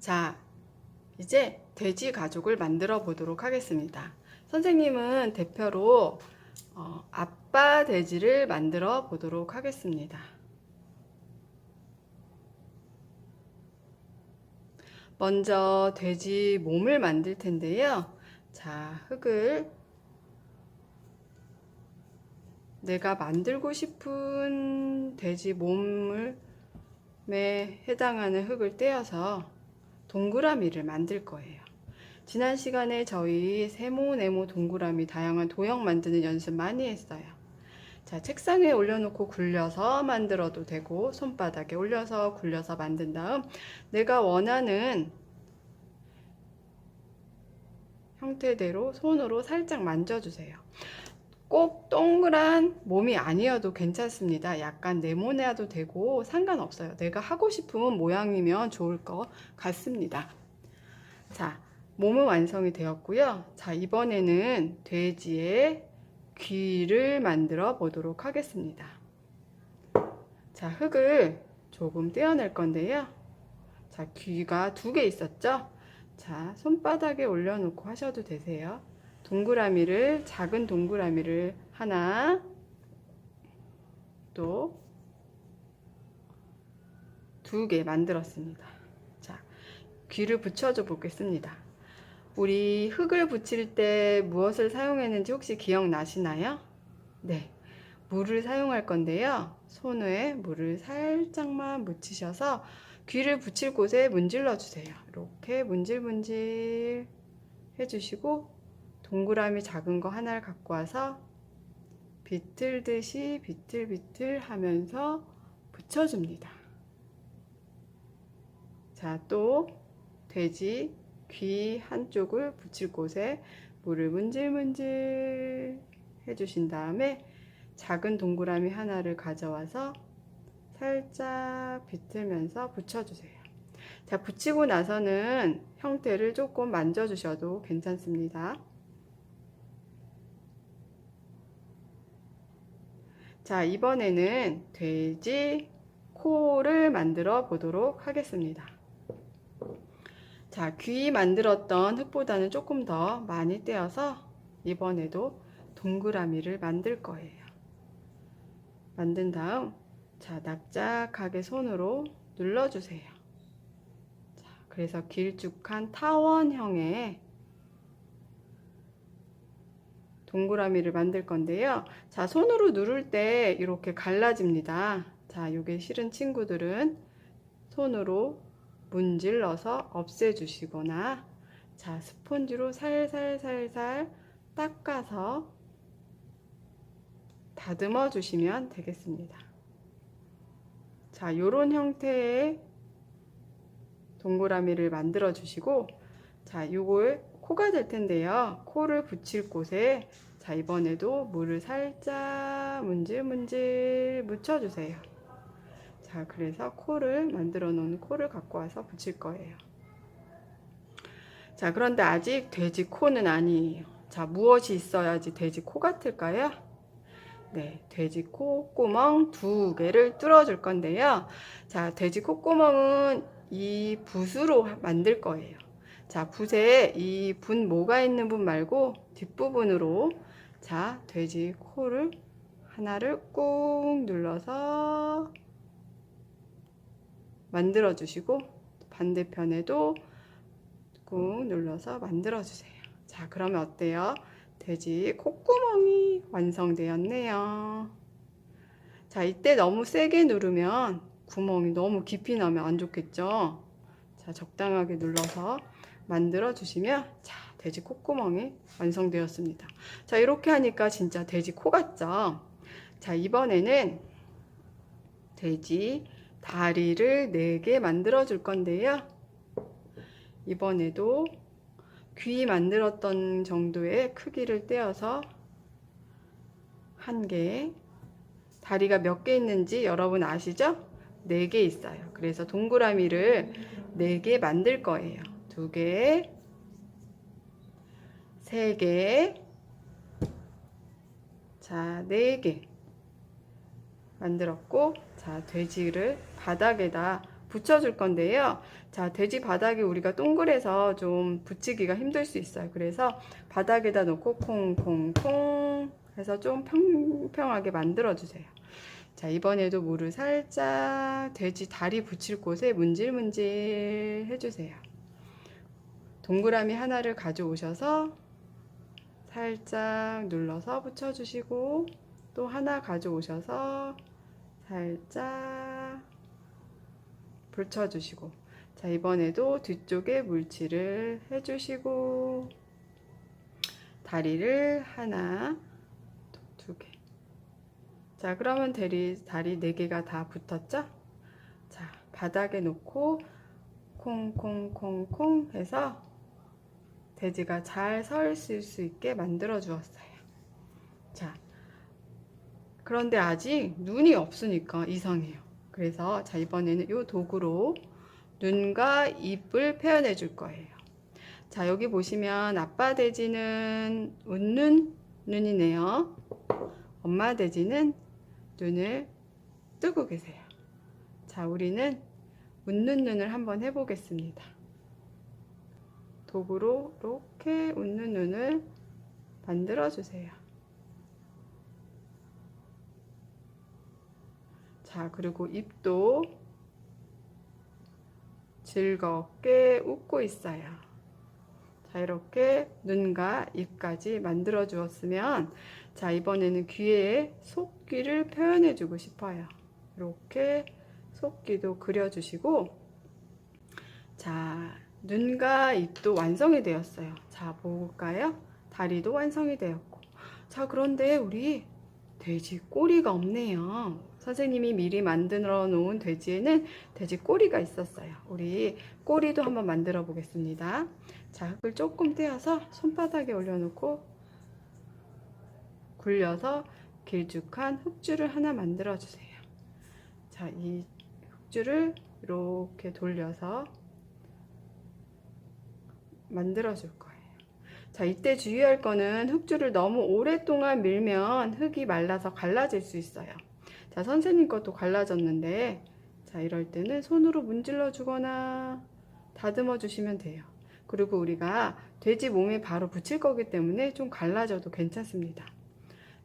자, 이제 돼지 가족을 만들어 보도록 하겠습니다. 선생님은 대표로 어, 아빠 돼지를 만들어 보도록 하겠습니다. 먼저 돼지 몸을 만들 텐데요. 자, 흙을 내가 만들고 싶은 돼지 몸을 에 해당하는 흙을 떼어서 동그라미를 만들 거예요. 지난 시간에 저희 세모, 네모, 동그라미 다양한 도형 만드는 연습 많이 했어요. 자, 책상에 올려놓고 굴려서 만들어도 되고 손바닥에 올려서 굴려서 만든 다음 내가 원하는 형태대로 손으로 살짝 만져주세요. 꼭 동그란 몸이 아니어도 괜찮습니다. 약간 네모내도 되고 상관없어요. 내가 하고 싶은 모양이면 좋을 것 같습니다. 자, 몸은 완성이 되었고요. 자, 이번에는 돼지의 귀를 만들어 보도록 하겠습니다. 자, 흙을 조금 떼어낼 건데요. 자, 귀가 두 개 있었죠? 자, 손바닥에 올려놓고 하셔도 되세요. 동그라미를 작은 동그라미를 하나 또 두 개 만들었습니다. 자, 귀를 붙여줘 보겠습니다. 우리 흙을 붙일 때 무엇을 사용했는지 혹시 기억나시나요? 네. 물을 사용할 건데요. 손에 물을 살짝만 묻히셔서 귀를 붙일 곳에 문질러 주세요. 이렇게 문질문질 해주시고 동그라미 작은 거 하나를 갖고 와서 비틀듯이 비틀비틀 하면서 붙여줍니다. 자, 또 돼지 귀 한쪽을 붙일 곳에 물을 문질문질 해주신 다음에 작은 동그라미 하나를 가져와서 살짝 비틀면서 붙여주세요. 자, 붙이고 나서는 형태를 조금 만져주셔도 괜찮습니다. 자, 이번에는 돼지 코를 만들어 보도록 하겠습니다. 자, 귀 만들었던 흙보다는 조금 더 많이 떼어서 이번에도 동그라미를 만들 거예요. 만든 다음, 자, 납작하게 손으로 눌러주세요. 자, 그래서 길쭉한 타원형의 동그라미를 만들 건데요. 자, 손으로 누를 때 이렇게 갈라집니다. 자, 요게 싫은 친구들은 손으로 문질러서 없애주시거나 자, 스펀지로 살살살살 닦아서 다듬어 주시면 되겠습니다. 자, 요런 형태의 동그라미를 만들어 주시고 자, 요걸 코가 될 텐데요. 코를 붙일 곳에 자, 이번에도 물을 살짝 문질문질 묻혀주세요. 자, 그래서 코를 만들어 놓은 코를 갖고 와서 붙일 거예요. 자, 그런데 아직 돼지 코는 아니에요. 자, 무엇이 있어야지 돼지 코 같을까요? 네, 돼지 콧구멍 두 개를 뚫어 줄 건데요. 자, 돼지 콧구멍은 이 붓으로 만들 거예요. 자, 붓에 이분 모가 있는 분 말고 뒷부분으로 자, 돼지 코를 하나를 꾹 눌러서 만들어 주시고 반대편에도 꾹 눌러서 만들어 주세요. 자, 그러면 어때요? 돼지 콧구멍이 완성되었네요. 자, 이때 너무 세게 누르면 구멍이 너무 깊이 나면 안 좋겠죠? 자, 적당하게 눌러서 만들어 주시면 자, 돼지 콧구멍이 완성되었습니다. 자, 이렇게 하니까 진짜 돼지 코 같죠? 자, 이번에는 돼지 다리를 4개 만들어 줄 건데요. 이번에도 귀 만들었던 정도의 크기를 떼어서 한 개, 다리가 몇 개 있는지 여러분 아시죠? 4개 있어요. 그래서 동그라미를 4개 만들 거예요. 2개, 3개, 자, 4개 만들었고, 자, 돼지를 바닥에다 붙여줄 건데요. 자, 돼지 바닥이 우리가 동그래서 좀 붙이기가 힘들 수 있어요. 그래서 바닥에다 놓고 콩콩콩 해서 좀 평평하게 만들어 주세요. 자, 이번에도 물을 살짝 돼지 다리 붙일 곳에 문질문질 해주세요. 동그라미 하나를 가져오셔서 살짝 눌러서 붙여주시고 또 하나 가져오셔서 살짝 붙여주시고. 자 이번에도 뒤쪽에 물칠을 해주시고 다리를 하나 두 개. 자 그러면 다리, 다리 네 개가 다 붙었죠? 자 바닥에 놓고 콩콩콩콩 해서 돼지가 잘 서 있을 수 있게 만들어 주었어요 자 그런데 아직 눈이 없으니까 이상해요. 그래서 자 이번에는 이 도구로 눈과 입을 표현해 줄 거예요. 자 여기 보시면 아빠 돼지는 웃는 눈이네요. 엄마 돼지는 눈을 뜨고 계세요. 자 우리는 웃는 눈을 한번 해보겠습니다. 도구로 이렇게 웃는 눈을 만들어 주세요. 자, 그리고 입도 즐겁게 웃고 있어요. 자, 이렇게 눈과 입까지 만들어 주었으면, 자, 이번에는 귀에 속귀를 표현해 주고 싶어요. 이렇게 속귀도 그려주시고, 자, 눈과 입도 완성이 되었어요. 자, 볼까요? 다리도 완성이 되었고. 자, 그런데 우리 돼지 꼬리가 없네요. 선생님이 미리 만들어 놓은 돼지에는 돼지 꼬리가 있었어요. 우리 꼬리도 한번 만들어 보겠습니다. 자, 흙을 조금 떼어서 손바닥에 올려놓고 굴려서 길쭉한 흙줄을 하나 만들어 주세요. 자, 이 흙줄을 이렇게 돌려서 만들어 줄 거예요. 자, 이때 주의할 거는 흙줄을 너무 오랫동안 밀면 흙이 말라서 갈라질 수 있어요. 자, 선생님 것도 갈라졌는데, 자, 이럴 때는 손으로 문질러 주거나 다듬어 주시면 돼요. 그리고 우리가 돼지 몸에 바로 붙일 거기 때문에 좀 갈라져도 괜찮습니다.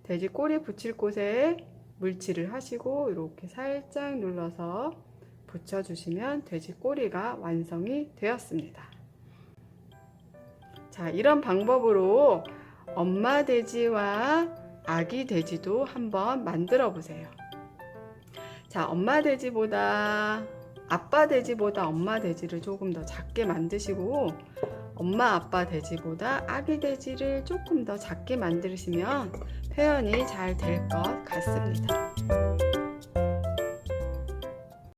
돼지 꼬리 붙일 곳에 물칠을 하시고 이렇게 살짝 눌러서 붙여주시면 돼지 꼬리가 완성이 되었습니다. 자, 이런 방법으로 엄마 돼지와 아기 돼지도 한번 만들어 보세요. 자, 엄마 돼지보다 아빠 돼지보다 엄마 돼지를 조금 더 작게 만드시고 엄마 아빠 돼지보다 아기 돼지를 조금 더 작게 만드시면 표현이 잘 될 것 같습니다.